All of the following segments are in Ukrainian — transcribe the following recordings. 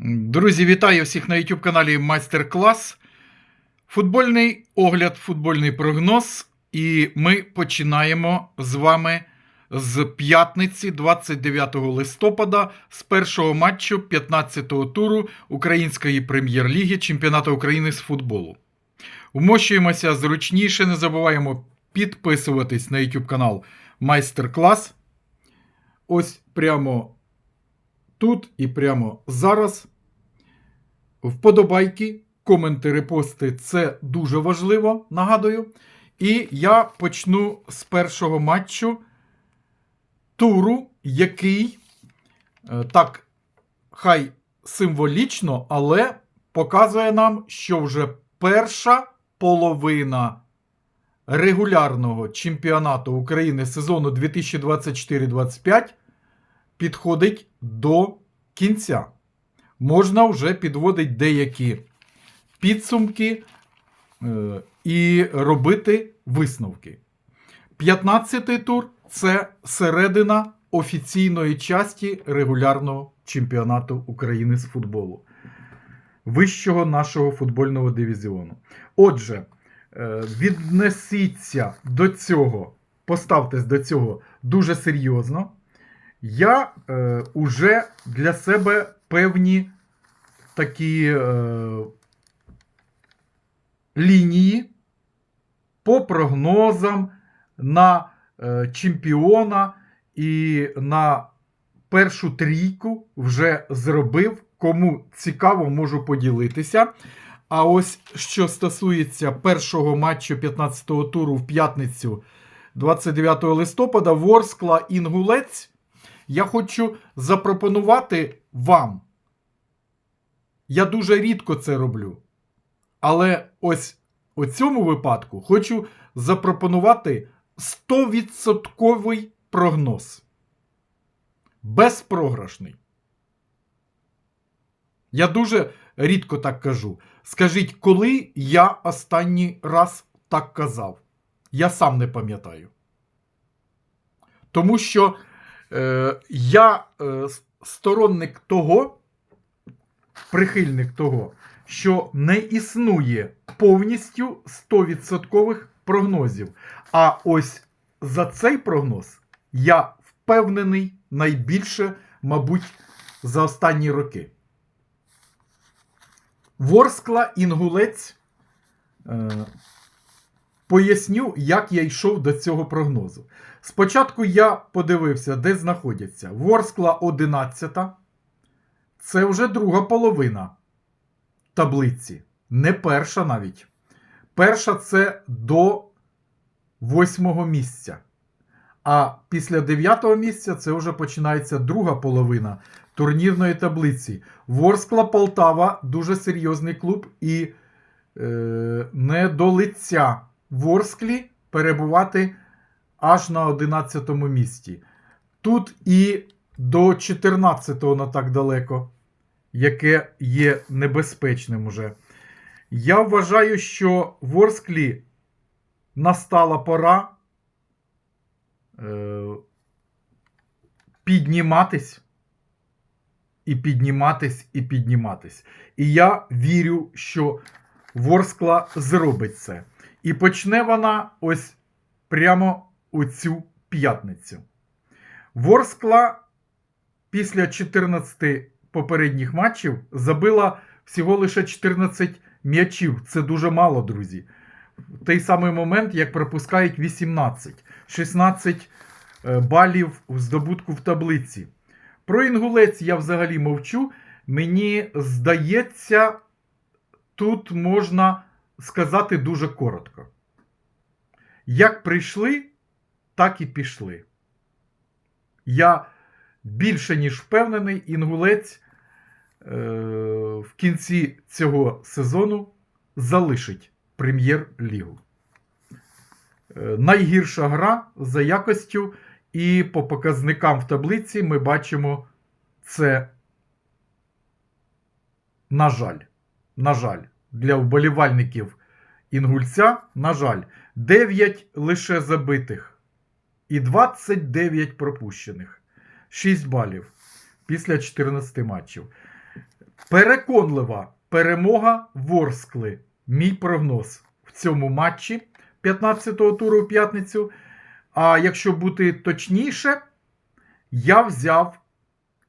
Друзі, вітаю всіх на YouTube каналі Майстер Клас. Футбольний огляд, футбольний прогноз. І ми починаємо з вами з п'ятниці 29 листопада з першого матчу 15-го туру Української прем'єр-ліги Чемпіонату України з футболу. Вмощуємося зручніше, не забуваємо підписуватись на YouTube канал Майстер Клас. Ось прямо тут і прямо зараз. Вподобайки, коменти, репости це дуже важливо, нагадую. І я почну з першого матчу туру, який е, так, хай символічно, але показує нам, що вже перша половина регулярного чемпіонату України сезону 2024-25 підходить до кінця. Можна вже підводити деякі підсумки е, і робити висновки. 15-й тур це середина офіційної часті регулярного чемпіонату України з футболу. Вищого нашого футбольного дивізіону. Отже, е, віднесіться до цього, поставтесь до цього дуже серйозно. Я е, уже для себе певні такі е, лінії по прогнозам на е, чемпіона і на першу трійку вже зробив. Кому цікаво, можу поділитися. А ось що стосується першого матчу 15-го туру в п'ятницю 29 листопада, Ворскла Інгулець, я хочу запропонувати вам. Я дуже рідко це роблю. Але ось у цьому випадку хочу запропонувати 100% прогноз. Безпрограшний. Я дуже рідко так кажу. Скажіть, коли я останній раз так казав? Я сам не пам'ятаю. Тому що я е, сторонник того, прихильник того, що не існує повністю 100% прогнозів. А ось за цей прогноз я впевнений найбільше, мабуть, за останні роки. Ворскла Інгулець. Е, поясню, як я йшов до цього прогнозу. Спочатку я подивився, де знаходяться. Ворскла 11. Це вже друга половина таблиці. Не перша навіть. Перша це до восьмого місця. А після дев'ятого місця це вже починається друга половина турнірної таблиці. Ворскла Полтава дуже серйозний клуб і е, не до лиця Ворсклі перебувати аж на 11 місці. Тут і до 14-го не так далеко, яке є небезпечним уже. Я вважаю, що Ворсклі настала пора е, підніматись. І підніматись, і підніматись. І я вірю, що Ворскла зробить це. І почне вона ось прямо у цю п'ятницю. Ворскла після 14 попередніх матчів забила всього лише 14 м'ячів. Це дуже мало, друзі. В той самий момент, як пропускають 18, 16 е, балів в здобутку в таблиці. Про інгулець я взагалі мовчу. Мені здається, тут можна сказати дуже коротко. Як прийшли, так і пішли. Я більше ніж впевнений, інгулець е, в кінці цього сезону залишить прем'єр-лігу. Е, найгірша гра за якостю, і по показникам в таблиці ми бачимо це, на жаль, на жаль, для вболівальників інгульця, на жаль, 9 лише забитих і 29 пропущених. 6 балів після 14 матчів. Переконлива перемога Ворскли. Мій прогноз в цьому матчі 15-го туру в п'ятницю. А якщо бути точніше, я взяв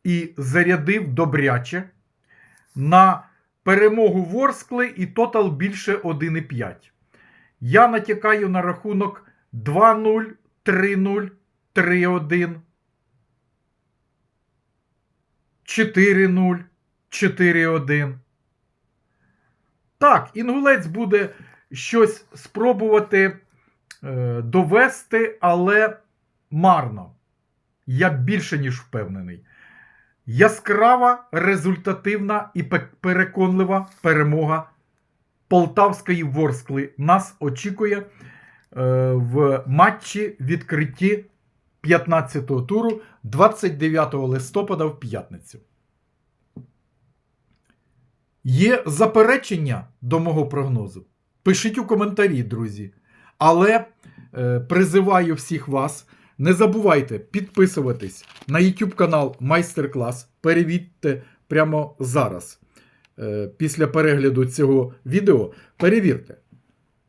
і зарядив добряче на перемогу Ворскли і тотал більше 1,5. Я натякаю на рахунок 2-0, 3-0, 3-1, 4-0, 4-1. Так, інгулець буде щось спробувати е, довести, але марно. Я більше ніж впевнений. Яскрава, результативна і переконлива перемога Полтавської Ворскли нас очікує в матчі відкритті 15-го туру 29 листопада в п'ятницю. Є заперечення до мого прогнозу? Пишіть у коментарі, друзі. Але е, призиваю всіх вас. Не забувайте підписуватись на YouTube канал Майстер-клас. Перевірте прямо зараз. Е, після перегляду цього відео перевірте,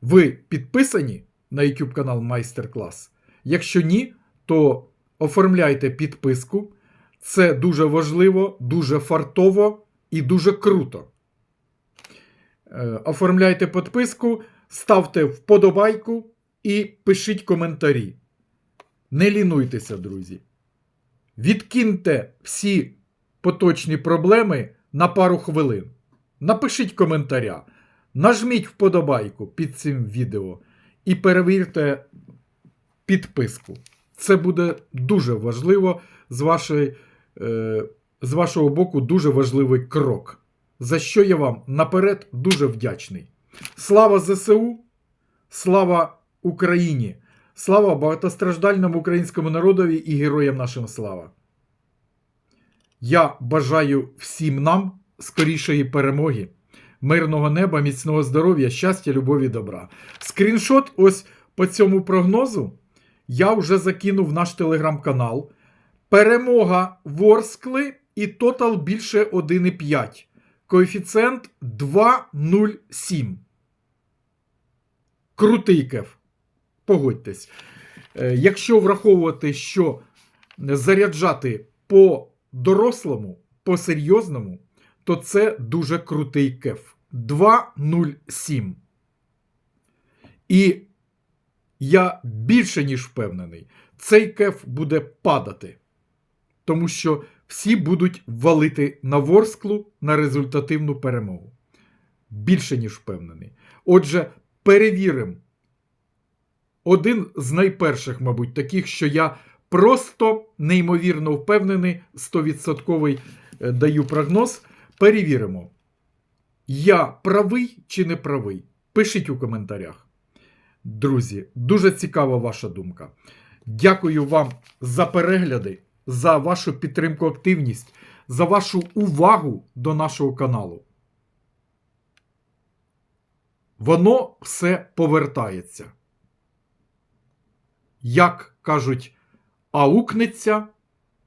ви підписані на YouTube канал Майстер-клас? Якщо ні, то оформляйте підписку. Це дуже важливо, дуже фартово і дуже круто. Е, Оформляйте підписку, ставте вподобайку і пишіть коментарі. Не лінуйтеся, друзі. Відкиньте всі поточні проблеми на пару хвилин. Напишіть коментаря, нажміть вподобайку під цим відео і перевірте підписку. Це буде дуже важливо з, вашої, е, з вашого боку, дуже важливий крок. За що я вам наперед дуже вдячний. Слава ЗСУ! Слава Україні! Слава багатостраждальному українському народові і героям нашим слава! Я бажаю всім нам скорішої перемоги, мирного неба, міцного здоров'я, щастя, любові, добра. Скріншот ось по цьому прогнозу я вже закинув наш телеграм-канал. Перемога Ворскли і тотал більше 1,5. Коефіцієнт 2,07. Крутий кеф. Погодьтесь. Е, Якщо враховувати, що заряджати по дорослому, по серйозному, то це дуже крутий кеф. 2,07. І я більше ніж впевнений, цей кеф буде падати. Тому що всі будуть валити на Ворсклу на результативну перемогу. Більше ніж впевнений. Отже, перевіримо. Один з найперших, мабуть, таких, що я просто неймовірно впевнений, 100% е, даю прогноз. Перевіримо. Я правий чи не правий? Пишіть у коментарях. Друзі, дуже цікава ваша думка. Дякую вам за перегляди, за вашу підтримку, активність, за вашу увагу до нашого каналу. Воно все повертається. Як кажуть, аукнеться,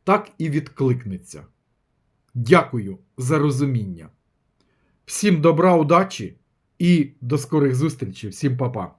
так і відкликнеться. Дякую за розуміння. Всім добра, удачі і до скорих зустрічей. Всім па-па.